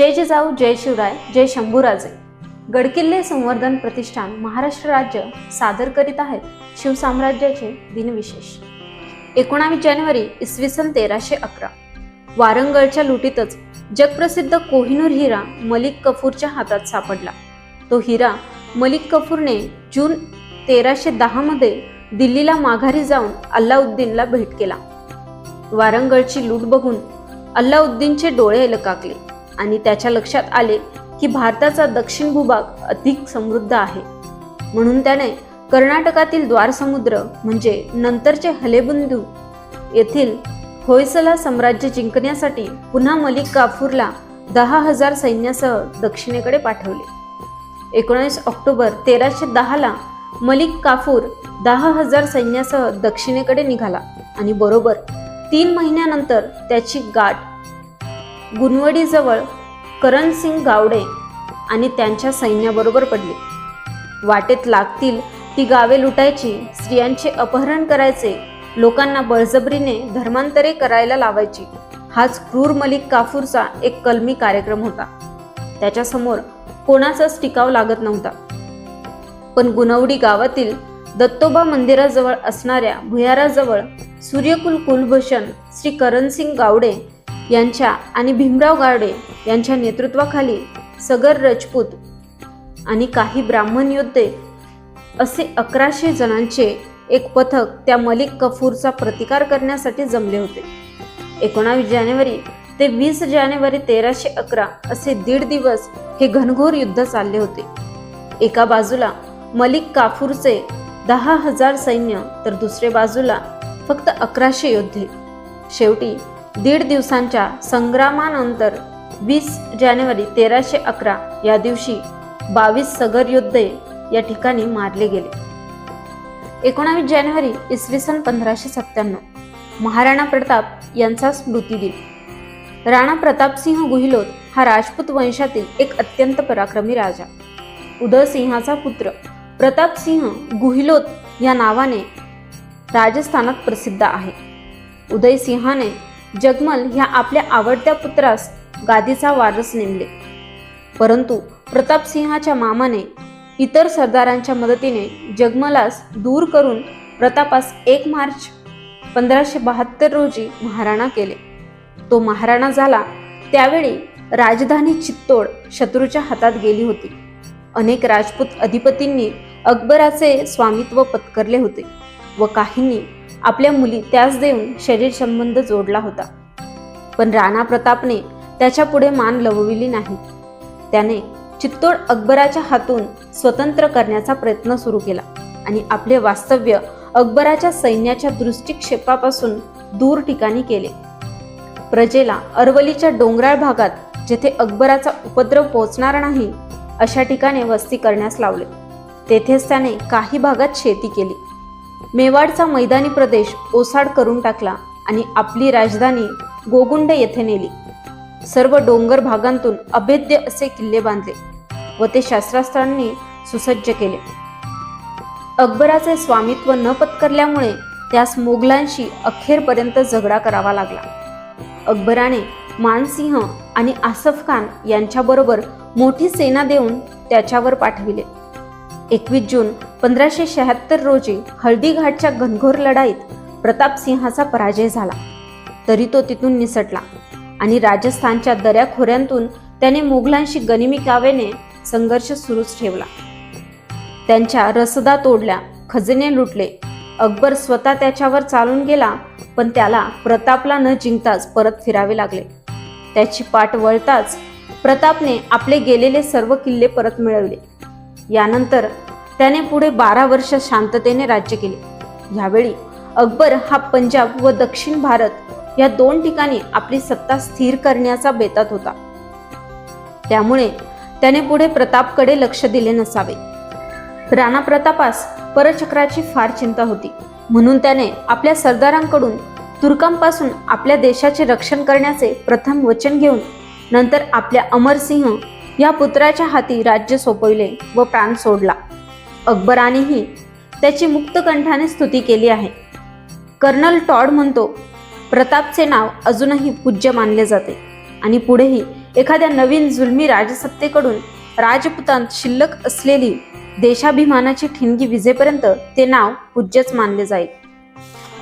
जय जिजाऊ जय शिवराय जय शंभूराजे. गडकिल्ले संवर्धन प्रतिष्ठान महाराष्ट्र राज्य सादर करीत आहेत शिवसाम्राज्याचे दिनविशेष. एकोणावीस जानेवारी इसवी सन तेराशे अकरा. वारंगळच्या लुटीतच जगप्रसिद्ध कोहिनूर हिरा मलिक कफूरच्या हातात सापडला. तो हिरा मलिक कफूरने जून तेराशे दहामध्ये दिल्लीला माघारी जाऊन अल्लाउद्दीनला भेट केला. वारंगळची लूट बघून अल्लाउद्दीनचे डोळे लकाकले. आणि त्याच्या लक्षात आले की भारताचा दक्षिण भूभाग अधिक समृद्ध आहे. म्हणून त्याने कर्नाटकातील द्वारसमुद्र म्हणजे नंतरचे हलेबुंदू येथील होयसला साम्राज्य जिंकण्यासाठी पुन्हा मलिक काफूरला दहा हजार सैन्यासह दक्षिणेकडे पाठवले. एकोणीस ऑक्टोबर तेराशे दहाला मलिक काफूर दहा हजार सैन्यासह दक्षिणेकडे निघाला आणि बरोबर तीन महिन्यानंतर त्याची गाठ गुणवडीजवळ करणसिंग गावडे आणि त्यांच्या सैन्याबरोबर पडले. वाटेत लागतील ती गावे लुटायची स्त्रियांचे अपहरण करायचे लोकांना बळजबरीने धर्मांतरे करायला लावायची हाच क्रूर मलिक काफूरचा एक कलमी कार्यक्रम होता. त्याच्यासमोर कोणाचाच टिकाव लागत नव्हता. पण गुणवडी गावातील दत्तोबा मंदिराजवळ असणाऱ्या भुयाराजवळ सूर्यकुल कुलभूषण श्री करणसिंग गावडे यांच्या आणि भीमराव गाडे यांच्या नेतृत्वाखाली सगर राजपूत आणि काही ब्राह्मण योद्धे असे अकराशे जणांचे एक पथक त्या मलिक कफूरचा प्रतिकार करण्यासाठी जमले होते. एकोणावीस जानेवारी ते वीस जानेवारी तेराशे अकरा असे दीड दिवस हे घनघोर युद्ध चालले होते. एका बाजूला मलिक काफूरचे दहा हजार सैन्य तर दुसऱ्या बाजूला फक्त अकराशे योद्धे. शेवटी दीड दिवसांच्या संग्रामानंतर वीस जानेवारी तेराशे अकरा या दिवशी बावीस सगर योद्धे या ठिकाणी मारले गेले. एकोणावीस जानेवारी इसवी सन पंधराशे सत्त्याण्णव. महाराणा प्रताप यांचा स्मृती दिन. राणा प्रतापसिंह गुहिलोत हा राजपूत वंशातील एक अत्यंत पराक्रमी राजा. उदयसिंहाचा पुत्र प्रतापसिंह गुहिलोत या नावाने राजस्थानात प्रसिद्ध आहे. उदयसिंहाने जगमल ह्या आपल्या आवडत्या पुत्रास गादीचा वारस नेमले. परंतु प्रतापसिंहाच्या मामाने इतर सरदारांच्या मदतीने जगमलास दूर करून प्रतापास एक मार्च पंधराशे बहात्तर रोजी महाराणा केले. तो महाराणा झाला. त्यावेळी राजधानी चित्तोड शत्रूच्या हातात गेली होती. अनेक राजपूत अधिपतींनी अकबराचे स्वामित्व पत्करले होते व काहींनी आपल्या मुली त्यास देऊन शरीर संबंध जोडला होता. पण राणा प्रतापने त्याच्या पुढे मान लवविली नाही. त्याने चित्तोड अकबराच्या हातून स्वतंत्र करण्याचा प्रयत्न सुरू केला आणि आपले वास्तव्य अकबराच्या सैन्याच्या दृष्टिक्षेपापासून दूर ठिकाणी केले. प्रजेला अरवलीच्या डोंगराळ भागात जेथे अकबराचा उपद्रव पोचणार नाही अशा ठिकाणी वस्ती करण्यास लावले. तेथेच त्याने काही भागात शेती केली. मेवाडचा मैदानी प्रदेश ओसाड करून टाकला आणि आपली राजधानी गोगुंड येथे नेली. सर्व डोंगर भागांतून अभेद्य असे किल्ले बांधले व ते शस्त्रास्त्रांनी सुसज्ज केले. अकबराचे स्वामित्व न पत्करल्यामुळे त्यास मोगलांशी अखेरपर्यंत झगडा करावा लागला. अकबराने मानसिंह आणि आसफ खान यांच्याबरोबर मोठी सेना देऊन त्याच्यावर पाठविले. एकवीस जून पंधराशे शहात्तर रोजी हळदीघाटच्या घनघोर लढाईत प्रतापसिंहाचा पराजय झाला. तरी तो तिथून निसटला आणि राजस्थानच्या दऱ्याखोऱ्यांतून त्याने मुघलांशी गनिमी कावेने संघर्ष सुरूच ठेवला. त्यांच्या रसदा तोडल्या खजिने लुटले. अकबर स्वतः त्याच्यावर चालून गेला पण त्याला प्रतापला न जिंकताच परत फिरावे लागले. त्याची पाठ वळताच प्रतापने आपले गेलेले सर्व किल्ले परत मिळवले. यानंतर त्याने पुढे बारा वर्ष शांततेने राज्य केले. यावेळी अकबर हा पंजाब व दक्षिण भारत या दोन ठिकाणी आपली सत्ता स्थिर करण्याचा बेतात होता. त्यामुळे त्याने पुढे प्रतापकडे लक्ष दिले नसावे. राणा प्रतापास परचक्राची फार चिंता होती. म्हणून त्याने आपल्या सरदारांकडून तुर्कांपासून आपल्या देशाचे रक्षण करण्याचे प्रथम वचन घेऊन नंतर आपल्या अमरसिंह या पुत्राच्या हाती राज्य सोपविले व प्राण सोडला. अकबरानेही त्याची मुक्तकंठाने स्तुती केली आहे. कर्नल टॉड म्हणतो प्रतापचे नाव अजूनही पूज्य मानले जाते आणि पुढेही एखाद्या नवीन जुलमी राजसत्तेकडून राजपुतांत शिल्लक असलेली देशाभिमानाची ठिणगी विजेपर्यंत ते नाव पूज्यच मानले जाईल.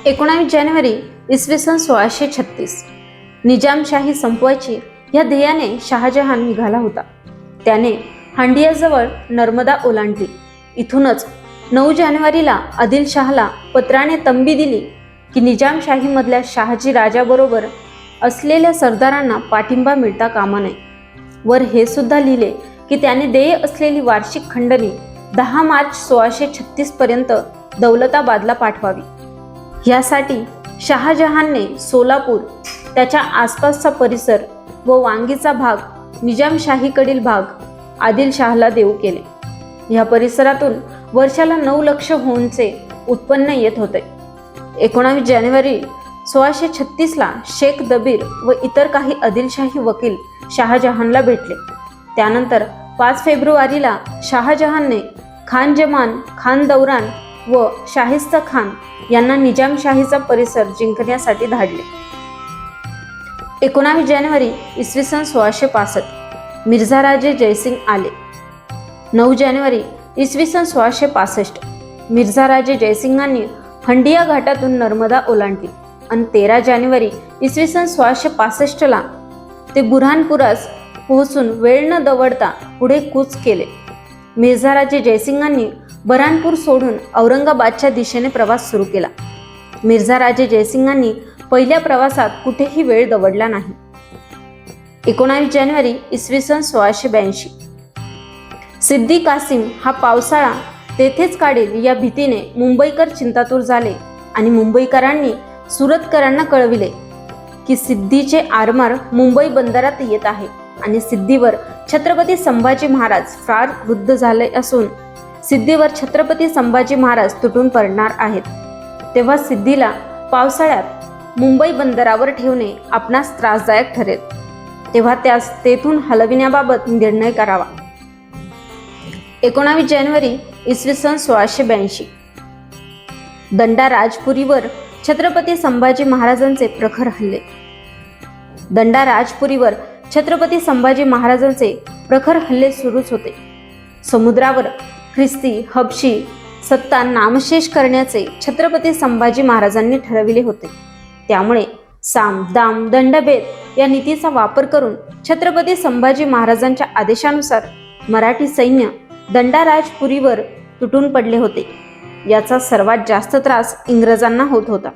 एकोणावीस जानेवारी इसवी सन सोळाशे छत्तीस. निजामशाही संपवायची या ध्येयाने शहाजहान निघाला होता. त्याने हांडियाजवळ नर्मदा ओलांडली. इथूनच नऊ जानेवारीला आदिलशहाला पत्राने तंबी दिली की निजामशाहीमधल्या शहाजी राजाबरोबर असलेल्या सरदारांना पाठिंबा मिळता कामा नये. वर हे सुद्धा लिहिले की त्याने देय असलेली वार्षिक खंडणी दहा मार्च सोळाशे छत्तीस पर्यंत दौलताबादला पाठवावी. यासाठी शहाजहानने सोलापूर त्याच्या आसपासचा परिसर व वांगीचा भाग निजामशाहीकडील भाग आदिलशहाला देऊ केले. या परिसरातून वर्षाला नऊ लक्ष होऊनचे उत्पन्न येत होते. एकोणावीस जानेवारी सोळाशे छत्तीसला शेख दबीर व इतर काही आदिलशाही वकील शहाजहानला भेटले. त्यानंतर पाच फेब्रुवारीला शहाजहानने खान जमान खान दौरान व शाहिस्ता खान यांना निजामशाहीचा परिसर जिंकण्यासाठी धाडले. एकोणावीस जानेवारी इसवी सन सोळाशे पासष्ट मिर्झाराजे जयसिंग आले. नऊ जानेवारी इसवी सन सोळाशे पासष्ट. मिर्झाराजे जयसिंगांनी हंडिया घाटातून नर्मदा ओलांडली आणि तेरा जानेवारी इसवी सन सोळाशे पासष्टला ते बुऱ्हाणपुरास पोहोचून वेळ न दवडता पुढे कूच केले. मिर्झाराजे जयसिंगांनी बऱ्हाणपूर सोडून औरंगाबादच्या दिशेने प्रवास सुरू केला. मिर्झाराजे जयसिंगांनी पहिल्या प्रवासात कुठेही वेळ दवडला नाही. एकोणावीस जानेवारी इसवी सन सोळाशे ब्याऐंशी. सिद्दी कासिम हा पावसाळा तेथेच काढेल या भीतीने मुंबईकर चिंतातूर झाले आणि मुंबईकरांनी सुरतकरांना कळविले की सिद्धीचे आरमार मुंबई बंदरात येत आहे आणि सिद्धीवर छत्रपती संभाजी महाराज फार वृद्ध झाले असून सिद्धीवर छत्रपती संभाजी महाराज तुटून पडणार आहेत. तेव्हा सिद्धीला पावसाळ्यात मुंबई बंदरावर ठेवणे आपणास त्रासदायक ठरेल. तेव्हा त्यास तेथून हलविण्याबाबत निर्णय करावा. एकोणावीस जानेवारी इसवी सन सोळाशे ब्याऐंशी. दंडा राजपुरीवर छत्रपती संभाजी महाराजांचे प्रखर हल्ले. दंडा राजपुरीवर छत्रपती संभाजी महाराजांचे प्रखर हल्ले सुरूच होते. समुद्रावर ख्रिस्ती हबशी सत्ता नामशेष करण्याचे छत्रपती संभाजी महाराजांनी ठरविले होते. त्यामुळे साम दाम दंडभेद या नीतीचा वापर करून छत्रपती संभाजी महाराजांच्या आदेशानुसार मराठी सैन्य दंडाराजपुरीवर तुटून पडले होते. याचा सर्वात जास्त त्रास इंग्रजांना होत होता.